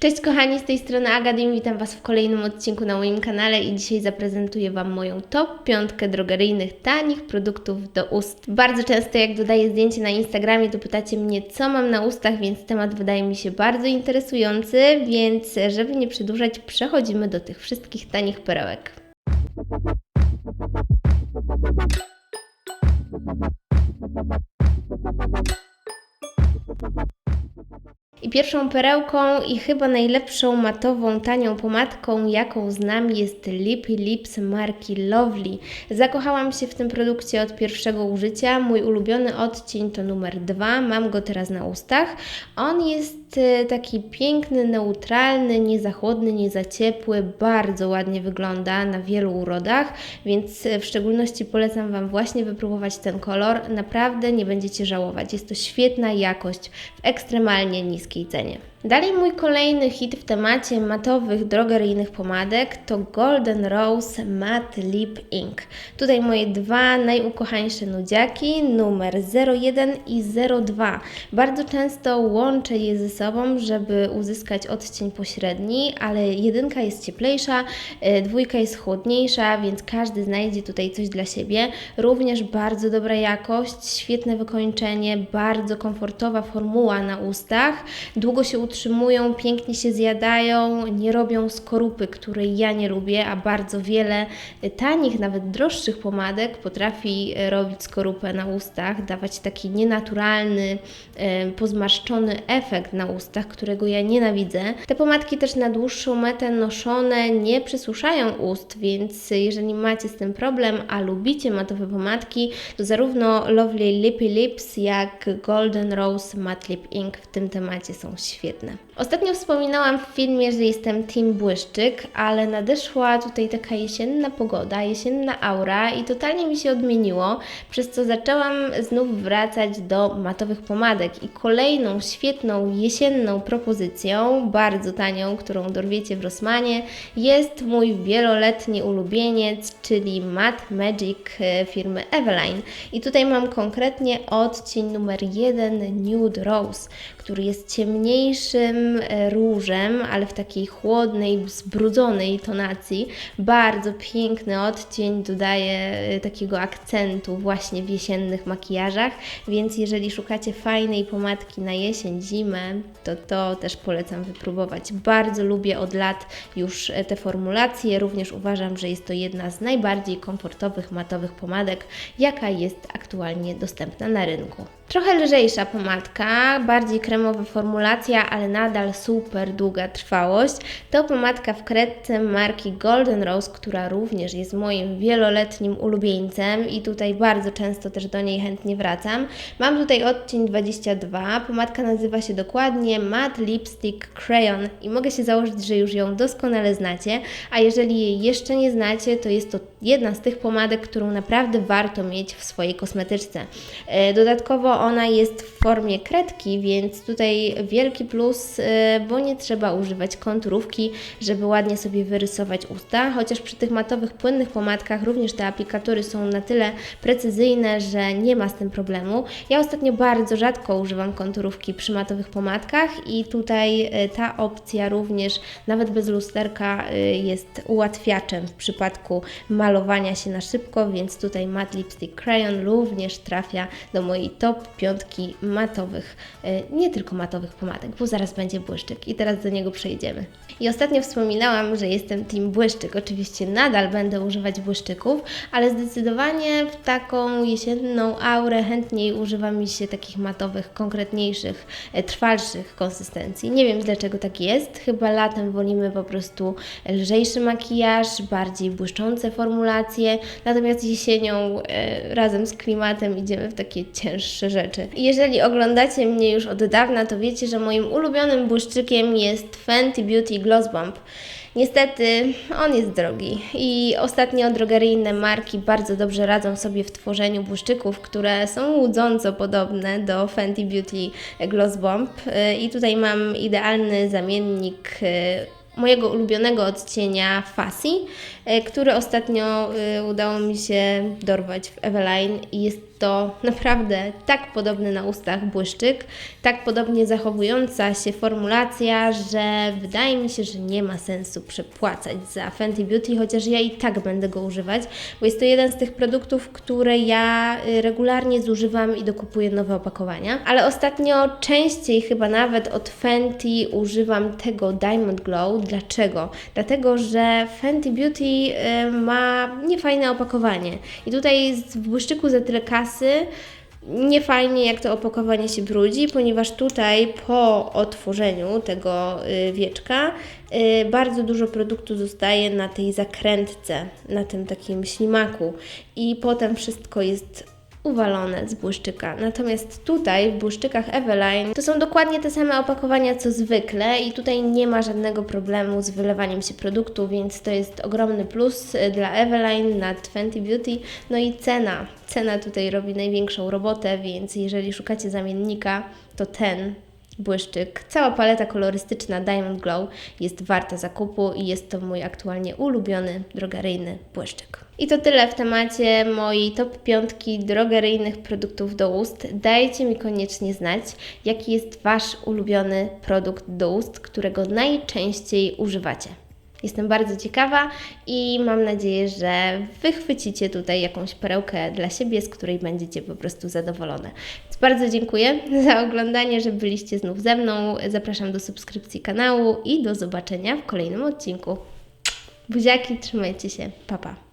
Cześć kochani, z tej strony Agadim, witam Was w kolejnym odcinku na moim kanale i dzisiaj zaprezentuję Wam moją top piątkę drogeryjnych tanich produktów do ust. Bardzo często jak dodaję zdjęcie na Instagramie, to pytacie mnie, co mam na ustach, więc temat wydaje mi się bardzo interesujący, więc żeby nie przedłużać, przechodzimy do tych wszystkich tanich perełek. I pierwszą perełką i chyba najlepszą matową, tanią pomadką, jaką znam, jest Lippy Lips marki Lovely. Zakochałam się w tym produkcie od pierwszego użycia. Mój ulubiony odcień to numer dwa. Mam go teraz na ustach. On jest e, taki piękny, neutralny, nie za chłodny, nie za ciepły. Bardzo ładnie wygląda na wielu urodach, więc w szczególności polecam Wam właśnie wypróbować ten kolor. Naprawdę nie będziecie żałować. Jest to świetna jakość w ekstremalnie niskiej cenie. Dalej mój kolejny hit w temacie matowych, drogeryjnych pomadek to Golden Rose Matte Lip Ink. Tutaj moje dwa najukochańsze nudziaki, numer 01 i 02. Bardzo często łączę je ze sobą, żeby uzyskać odcień pośredni, ale jedynka jest cieplejsza, e, dwójka jest chłodniejsza, więc każdy znajdzie tutaj coś dla siebie. Również bardzo dobra jakość, świetne wykończenie, bardzo komfortowa formuła na ustach. Długo się utrzymują, pięknie się zjadają, nie robią skorupy, której ja nie lubię, a bardzo wiele tanich, nawet droższych pomadek potrafi e, robić skorupę na ustach, dawać taki nienaturalny, e, pozmarszczony efekt na ustach, którego ja nienawidzę. Te pomadki też na dłuższą metę noszone nie przesuszają ust, więc jeżeli macie z tym problem, a lubicie matowe pomadki, to zarówno Lovely Lippy Lips, jak Golden Rose Matte Lip Ink w tym temacie są świetne. заметно. Ostatnio wspominałam w filmie, że jestem Team Błyszczyk, ale nadeszła tutaj taka jesienna pogoda, jesienna aura i totalnie mi się odmieniło, przez co zaczęłam znów wracać do matowych pomadek i kolejną świetną jesienną propozycją, bardzo tanią, którą dorwiecie w Rossmanie, jest mój wieloletni ulubieniec, czyli Matte Magic e, firmy Eveline. I tutaj mam konkretnie odcień numer 1 Nude Rose, który jest ciemniejszym e, różem, ale w takiej chłodnej, zbrudzonej tonacji. Bardzo piękny odcień, dodaje e, takiego akcentu właśnie w jesiennych makijażach, więc jeżeli szukacie fajnej pomadki na jesień, zimę, to to też polecam wypróbować. Bardzo lubię od lat już e, te formulacje, również uważam, że jest to jedna z najbardziej komfortowych matowych pomadek, jaka jest aktualnie dostępna na rynku. Trochę lżejsza pomadka, bardziej kremowa formulacja, ale nadal super długa trwałość. To pomadka w kredce marki Golden Rose, która również jest moim wieloletnim ulubieńcem i tutaj bardzo często też do niej chętnie wracam. Mam tutaj odcień 22. Pomadka nazywa się dokładnie Matte Lipstick Crayon i mogę się założyć, że już ją doskonale znacie, a jeżeli jej jeszcze nie znacie, to jest to jedna z tych pomadek, którą naprawdę warto mieć w swojej kosmetyczce. E, ona jest w formie kredki, więc tutaj wielki plus, y, bo nie trzeba używać konturówki, żeby ładnie sobie wyrysować usta, chociaż przy tych matowych, płynnych pomadkach również te aplikatory są na tyle precyzyjne, że nie ma z tym problemu. Ja ostatnio bardzo rzadko używam konturówki przy matowych pomadkach i tutaj y, ta opcja również, nawet bez lusterka, y, jest ułatwiaczem w przypadku malowania się na szybko, więc tutaj Matte Lipstick Crayon również trafia do mojej top piątki matowych, e, nie tylko matowych pomadek, bo zaraz będzie błyszczyk i teraz do niego przejdziemy. I ostatnio wspominałam, że jestem team błyszczyk. Oczywiście nadal będę używać błyszczyków, ale zdecydowanie w taką jesienną aurę chętniej używa mi się takich matowych, konkretniejszych, e, trwalszych konsystencji. Nie wiem dlaczego tak jest. Chyba latem wolimy po prostu lżejszy makijaż, bardziej błyszczące formulacje, natomiast jesienią e, razem z klimatem idziemy w takie cięższe rzeczy rzeczy. Jeżeli oglądacie mnie już od dawna, to wiecie, że moim ulubionym błyszczykiem jest Fenty Beauty Gloss Bomb. Niestety on jest drogi i ostatnio drogeryjne marki bardzo dobrze radzą sobie w tworzeniu błyszczyków, które są łudząco podobne do Fenty Beauty Gloss Bomb. I tutaj mam idealny zamiennik mojego ulubionego odcienia Fassi, e, który ostatnio e, udało mi się dorwać w Eveline i jest to naprawdę tak podobny na ustach błyszczyk, tak podobnie zachowująca się formulacja, że wydaje mi się, że nie ma sensu przepłacać za Fenty Beauty, chociaż ja i tak będę go używać, bo jest to jeden z tych produktów, które ja y, regularnie zużywam i dokupuję nowe opakowania. Ale ostatnio częściej chyba nawet od Fenty używam tego Diamond Glow. Dlaczego? Dlatego, że Fenty Beauty y, ma niefajne opakowanie. I tutaj w błyszczyku za tyle kasy, nie fajnie jak to opakowanie się brudzi, ponieważ tutaj po otworzeniu tego y, wieczka y, bardzo dużo produktu zostaje na tej zakrętce, na tym takim ślimaku i potem wszystko jest uwalone z błyszczyka. Natomiast tutaj w błyszczykach Eveline to są dokładnie te same opakowania co zwykle i tutaj nie ma żadnego problemu z wylewaniem się produktu, więc to jest ogromny plus y, dla Eveline nad Fenty Beauty. No i cena. Cena tutaj robi największą robotę, więc jeżeli szukacie zamiennika, to ten błyszczyk. Cała paleta kolorystyczna Diamond Glow jest warta zakupu i jest to mój aktualnie ulubiony drogeryjny błyszczyk. I to tyle w temacie mojej top piątki drogeryjnych produktów do ust. Dajcie mi koniecznie znać, jaki jest Wasz ulubiony produkt do ust, którego najczęściej używacie. Jestem bardzo ciekawa i mam nadzieję, że wychwycicie tutaj jakąś perełkę dla siebie, z której będziecie po prostu zadowolone. Więc bardzo dziękuję za oglądanie, że byliście znów ze mną. Zapraszam do subskrypcji kanału i do zobaczenia w kolejnym odcinku. Buziaki, trzymajcie się. Pa, pa.